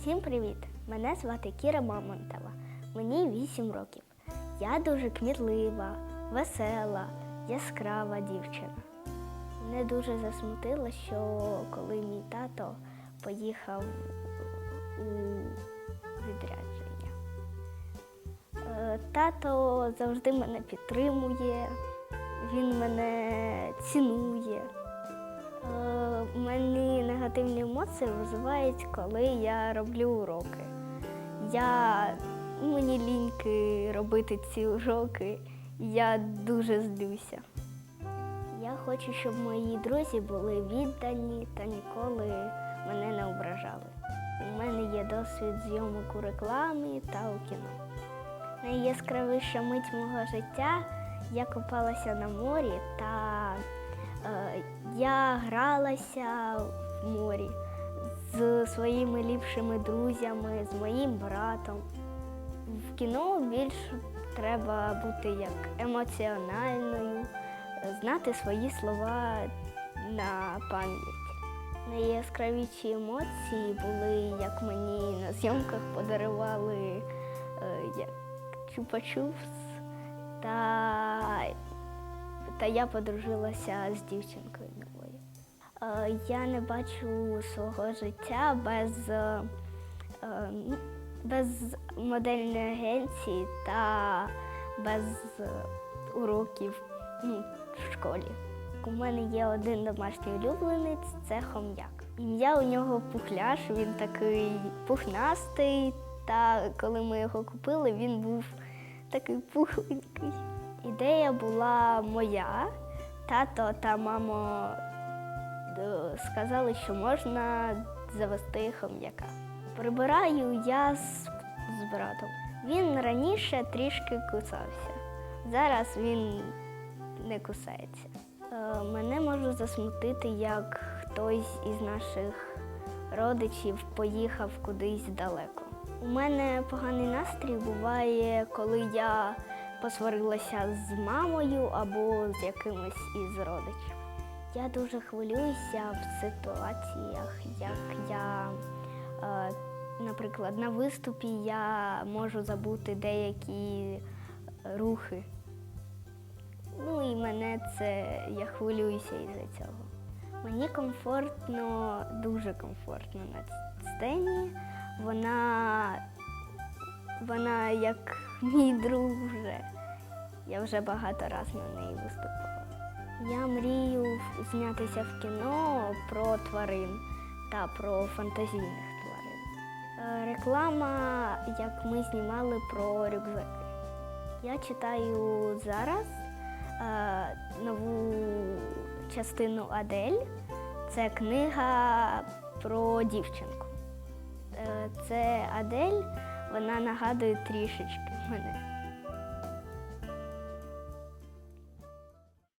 Всім привіт! Мене звати Кіра Мамонтова. Мені 8 років. Я дуже кмітлива, весела, яскрава дівчина. Мене дуже засмутило, що коли мій тато поїхав у відрядження. Е, Тато завжди мене підтримує, він мене цінує. Е, Мені негативні емоції визивають, коли я роблю уроки. Я, мені ліньки робити ці уроки, я дуже злюся. Я хочу, щоб мої друзі були віддані та ніколи мене не ображали. У мене є досвід зйомок у рекламі та у кіно. Найяскравіша мить мого життя я купалася на морі та я гралася в морі з своїми ліпшими друзями, з моїм братом. В кіно більш треба бути як емоціональною, е, знати свої слова на пам'ять. Найяскравіші емоції були, як мені на зйомках подарували е, як чупа-чупс, та, та я подружилася з дівчинкою новою. Е, Я не бачу свого життя без, е, е, без модельної агенції та без уроків ну, в школі. У мене є один домашній улюбленець це хом'як. Ім'я у нього пухляш, він такий пухнастий, та коли ми його купили, він був такий пухленький. Ідея була моя. Тато та мама е, сказали, що можна завести хом'яка. Прибираю я з, з братом. Він раніше трішки кусався. Зараз він не кусається. Е, Мене може засмутити, як хтось із наших родичів поїхав кудись далеко. У мене поганий настрій буває, коли я посварилася з мамою або з якимось із родичів. Я дуже хвилююся в ситуаціях, як я, е, наприклад, на виступі я можу забути деякі рухи. Ну і мене це я хвилююся із-за цього. Мені комфортно, дуже комфортно на сцені. Вона, вона як мій друг вже. Я вже багато разів на неї виступала. Я мрію знятися в кіно про тварин та про фантазійних тварин. Е, Реклама, як ми знімали про рюкзаки. Я читаю зараз е, нову частину Адель. Це книга про дівчинку. Е, Це Адель, вона нагадує трішечки мене.